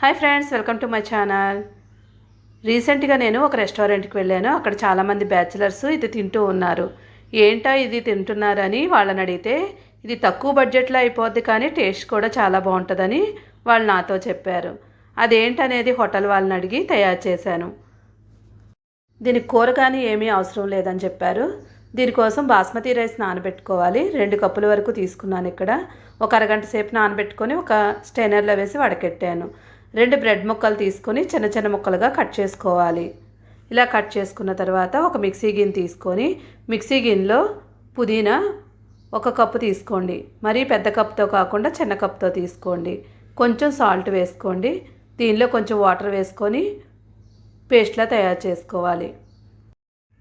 Hi friends welcome to my channel. రీసెంట్గా నేను ఒక రెస్టారెంట్కి వెళ్ళాను. అక్కడ చాలామంది బ్యాచిలర్స్ ఇది తింటూ ఉన్నారు. ఏంటా ఇది తింటున్నారని వాళ్ళని అడిగితే ఇది తక్కువ బడ్జెట్లో అయిపోద్ది కానీ టేస్ట్ కూడా చాలా బాగుంటుందని వాళ్ళు నాతో చెప్పారు. అదేంటనేది హోటల్ వాళ్ళని అడిగి తయారు చేశాను. దీనికి కూర కానీ ఏమీ అవసరం లేదని చెప్పారు. దీనికోసం బాస్మతి రైస్ నానబెట్టుకోవాలి. రెండు కప్పుల వరకు తీసుకున్నాను ఇక్కడ. ఒక అరగంట సేపు నానబెట్టుకొని ఒక స్టెయినర్లో వేసి వడకెట్టాను. రెండు బ్రెడ్ ముక్కలు తీసుకొని చిన్న చిన్న ముక్కలుగా కట్ చేసుకోవాలి. ఇలా కట్ చేసుకున్న తర్వాత ఒక మిక్సీ గిన్నె తీసుకొని మిక్సీ గిన్నెలో పుదీనా ఒక కప్పు తీసుకోండి. మరీ పెద్ద కప్తో కాకుండా చిన్న కప్తో తీసుకోండి. కొంచెం సాల్ట్ వేసుకోండి. దీనిలో కొంచెం వాటర్ వేసుకొని పేస్ట్లా తయారు చేసుకోవాలి.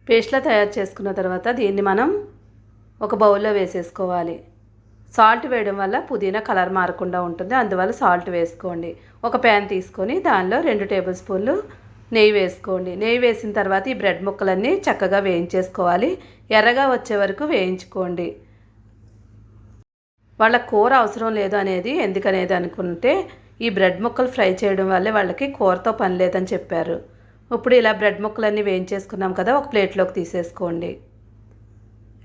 పేస్ట్లా తయారు చేసుకున్న తర్వాత దీన్ని మనం ఒక బౌల్లో వేసేసుకోవాలి. సాల్ట్ వేయడం వల్ల పుదీనా కలర్ మారకుండా ఉంటుంది. అందువల్ల సాల్ట్ వేసుకోండి. ఒక ప్యాన్ తీసుకొని దానిలో రెండు టేబుల్ స్పూన్లు నెయ్యి వేసుకోండి. నెయ్యి వేసిన తర్వాత ఈ బ్రెడ్ ముక్కలన్నీ చక్కగా వేయించేసుకోవాలి. ఎర్రగా వచ్చే వరకు వేయించుకోండి. వాళ్ళ కూర అవసరం లేదు అనేది ఎందుకనేది అనుకుంటే ఈ బ్రెడ్ ముక్కలు ఫ్రై చేయడం వల్లే వాళ్ళకి కూరతో పని లేదని చెప్పారు. ఇప్పుడు ఇలా బ్రెడ్ ముక్కలన్నీ వేయించేసుకున్నాం కదా ఒక ప్లేట్లోకి తీసేసుకోండి.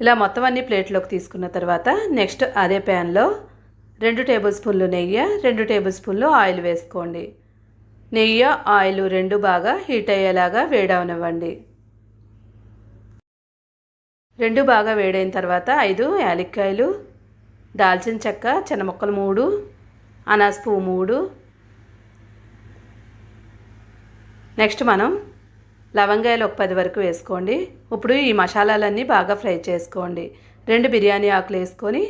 ఇలా మొత్తం అన్ని ప్లేట్లోకి తీసుకున్న తర్వాత నెక్స్ట్ అదే ప్యాన్లో రెండు టేబుల్ స్పూన్లు నెయ్యి రెండు టేబుల్ స్పూన్లు ఆయిల్ వేసుకోండి. నెయ్యి ఆయిల్ రెండు బాగా హీట్ అయ్యేలాగా వేడవనివ్వండి. రెండు బాగా వేడైన తర్వాత ఐదు యాలక్కాయలు దాల్చిన చెక్క చిన్న ముక్కలు మూడు అనాస్ పువ్వు మూడు. నెక్స్ట్ మనం లవంగాయలు ఒక పది వరకు వేసుకోండి. ఇప్పుడు ఈ మసాలాలన్నీ బాగా ఫ్రై చేసుకోండి. రెండు బిర్యానీ ఆకులు వేసుకొని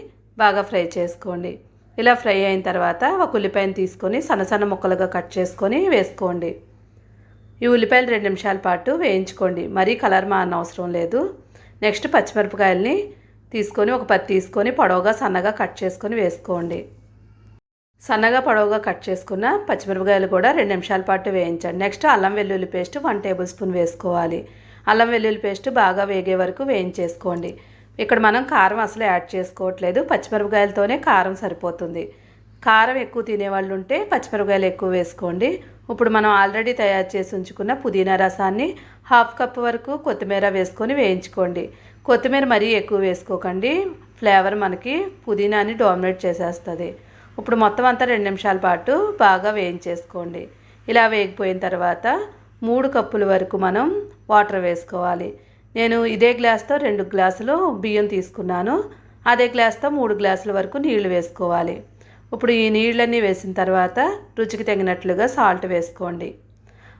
బాగా ఫ్రై చేసుకోండి. ఇలా ఫ్రై అయిన తర్వాత ఒక ఉల్లిపాయను తీసుకొని సన్న సన్న ముక్కలుగా కట్ చేసుకొని వేసుకోండి. ఈ ఉల్లిపాయలు రెండు నిమిషాల పాటు వేయించుకోండి. మరీ కలర్ మా అవసరం లేదు. నెక్స్ట్ పచ్చిమిరపకాయలని తీసుకొని ఒక పది తీసుకొని పొడవుగా సన్నగా కట్ చేసుకొని వేసుకోండి. సన్నగా పొడవుగా కట్ చేసుకున్న పచ్చిమిరపకాయలు కూడా రెండు నిమిషాల పాటు వేయించండి. నెక్స్ట్ అల్లం వెల్లుల్లి పేస్ట్ వన్ టేబుల్ స్పూన్ వేసుకోవాలి. అల్లం వెల్లుల్లి పేస్ట్ బాగా వేగే వరకు వేయించేసుకోండి. ఇక్కడ మనం కారం అసలు యాడ్ చేసుకోవట్లేదు. పచ్చిమిరపకాయలతోనే కారం సరిపోతుంది. కారం ఎక్కువ తినేవాళ్ళు ఉంటే పచ్చిమిరపకాయలు ఎక్కువ వేసుకోండి. ఇప్పుడు మనం ఆల్రెడీ తయారు చేసి ఉంచుకున్న పుదీనా రసాన్ని హాఫ్ కప్ వరకు కొత్తిమీర వేసుకొని వేయించుకోండి. కొత్తిమీర మరీ ఎక్కువ వేసుకోకండి. ఫ్లేవర్ మనకి పుదీనాని డామినేట్ చేసేస్తుంది. ఇప్పుడు మొత్తం అంతా రెండు నిమిషాల పాటు బాగా వేయించేసుకోండి. ఇలా వేగిపోయిన తర్వాత మూడు కప్పుల వరకు మనం వాటర్ వేసుకోవాలి. నేను ఇదే గ్లాస్తో రెండు గ్లాసులు బియ్యం తీసుకున్నాను. అదే గ్లాస్తో మూడు గ్లాసుల వరకు నీళ్ళు వేసుకోవాలి. ఇప్పుడు ఈ నీళ్ళన్నీ వేసిన తర్వాత రుచికి తగినట్లుగా సాల్ట్ వేసుకోండి.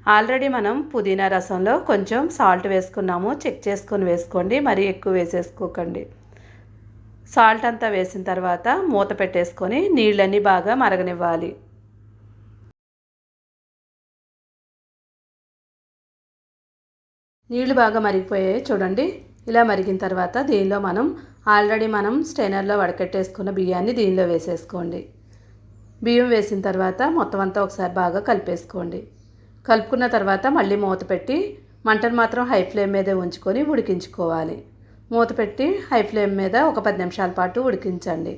ఆల్రెడీ మనం పుదీనా రసంలో కొంచెం సాల్ట్ వేసుకున్నాము. చెక్ చేసుకొని వేసుకోండి. మరీ ఎక్కువ వేసేసుకోకండి. సాల్ట్ అంతా వేసిన తర్వాత మూత పెట్టేసుకొని నీళ్ళన్నీ బాగా మరగనివ్వాలి. నీళ్ళు బాగా మరిగిపోయాయి చూడండి. ఇలా మరిగిన తర్వాత దీనిలో మనం ఆల్రెడీ మనం స్టైనర్లో వడకట్టేసుకున్న బియ్యాన్ని దీనిలో వేసేసుకోండి. బియ్యం వేసిన తర్వాత మొత్తం అంతా ఒకసారి బాగా కలిపేసుకోండి. కలుపుకున్న తర్వాత మళ్ళీ మూత పెట్టి మంటను మాత్రం హై ఫ్లేమ్ మీదే ఉంచుకొని ఉడికించుకోవాలి. మూత పెట్టి హై ఫ్లేమ్ మీద ఒక పది నిమిషాల పాటు ఉడికించండి.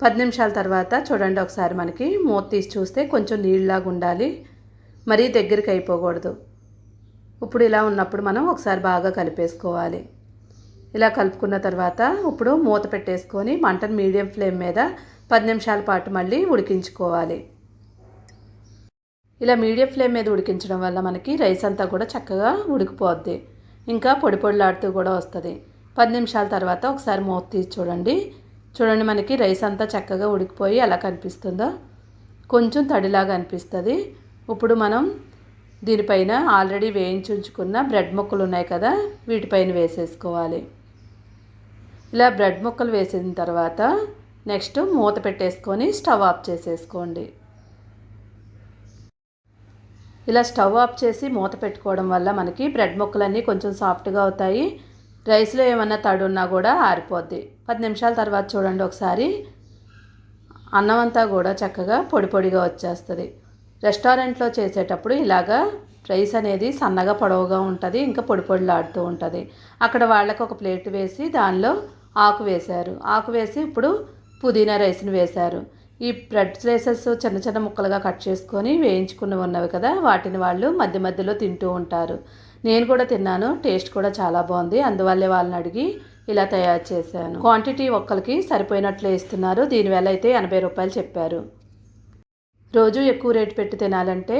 పది నిమిషాల తర్వాత చూడండి ఒకసారి మనకి మూత తీసి చూస్తే కొంచెం నీళ్ళలాగా ఉండాలి. మరీ దగ్గరికి అయిపోకూడదు. ఇప్పుడు ఇలా ఉన్నప్పుడు మనం ఒకసారి బాగా కలిపేసుకోవాలి. ఇలా కలుపుకున్న తర్వాత ఇప్పుడు మూత పెట్టేసుకొని మంటను మీడియం ఫ్లేమ్ మీద పది నిమిషాల పాటు మళ్ళీ ఉడికించుకోవాలి. ఇలా మీడియం ఫ్లేమ్ మీద ఉడికించడం వల్ల మనకి రైస్ అంతా కూడా చక్కగా ఉడికిపోద్ది. ఇంకా పొడి పొడిలాడుతూ కూడా వస్తుంది. పది నిమిషాల తర్వాత ఒకసారి మూత తీసి చూడండి. చూడండి మనకి రైస్ అంతా చక్కగా ఉడికిపోయి ఎలా కనిపిస్తుందో. కొంచెం తడిలాగా అనిపిస్తుంది. ఇప్పుడు మనం దీనిపైన ఆల్రెడీ వేయించి ఉంచుకున్న బ్రెడ్ ముక్కలు ఉన్నాయి కదా వీటిపైన వేసేసుకోవాలి. ఇలా బ్రెడ్ ముక్కలు వేసిన తర్వాత నెక్స్ట్ మూత పెట్టేసుకొని స్టవ్ ఆఫ్ చేసేసుకోండి. ఇలా స్టవ్ ఆఫ్ చేసి మూత పెట్టుకోవడం వల్ల మనకి బ్రెడ్ ముక్కలన్నీ కొంచెం సాఫ్ట్గా అవుతాయి. రైస్లో ఏమన్నా తడి ఉన్నా కూడా ఆరిపోద్ది. పది నిమిషాల తర్వాత చూడండి ఒకసారి. అన్నం అంతా కూడా చక్కగా పొడి పొడిగా వచ్చేస్తుంది. రెస్టారెంట్లో చేసేటప్పుడు ఇలాగా రైస్ అనేది సన్నగా పొడవుగా ఉంటుంది ఇంకా పొడి పొడిలాడుతూ ఉంటుంది. అక్కడ వాళ్ళకి ఒక ప్లేట్ వేసి దానిలో ఆకు వేశారు. ఆకు వేసి ఇప్పుడు పుదీనా రైస్ని వేశారు. ఈ బ్రెడ్ స్లైసెస్ చిన్న చిన్న ముక్కలుగా కట్ చేసుకొని వేయించుకుని ఉన్నవి కదా వాటిని వాళ్ళు మధ్య మధ్యలో తింటూ ఉంటారు. నేను కూడా తిన్నాను టేస్ట్ కూడా చాలా బాగుంది అందువల్లే వాళ్ళని అడిగి ఇలా తయారు చేశాను. క్వాంటిటీ ఒక్కరికి సరిపోయినట్లు ఇస్తున్నారు దీనివల్ల అయితే ఎనభై రూపాయలు చెప్పారు. రోజు ఎక్కువ రేటు పెట్టి తినాలంటే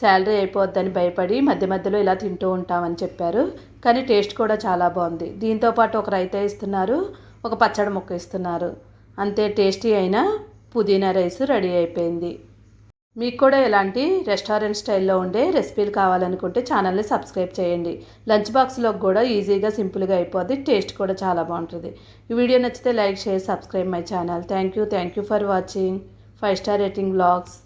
శాలరీ అయిపోద్దని భయపడి మధ్య మధ్యలో ఇలా తింటూ ఉంటామని చెప్పారు కానీ టేస్ట్ కూడా చాలా బాగుంది. దీంతోపాటు ఒక రైతా ఇస్తున్నారు ఒక పచ్చడి ముక్క ఇస్తున్నారు. అంతే టేస్టీ అయినా పుదీనా రైస్ రెడీ అయిపోయింది. మీకు కూడా ఇలాంటి రెస్టారెంట్ స్టైల్లో ఉండే రెసిపీలు కావాలనుకుంటే ఛానల్ని సబ్స్క్రైబ్ చేయండి. లంచ్ బాక్స్లో కూడా ఈజీగా సింపుల్గా అయిపోద్ది. టేస్ట్ కూడా చాలా బాగుంటుంది. ఈ వీడియో నచ్చితే like share subscribe my channel. Thank you. Thank you for watching. Five star rating blogs.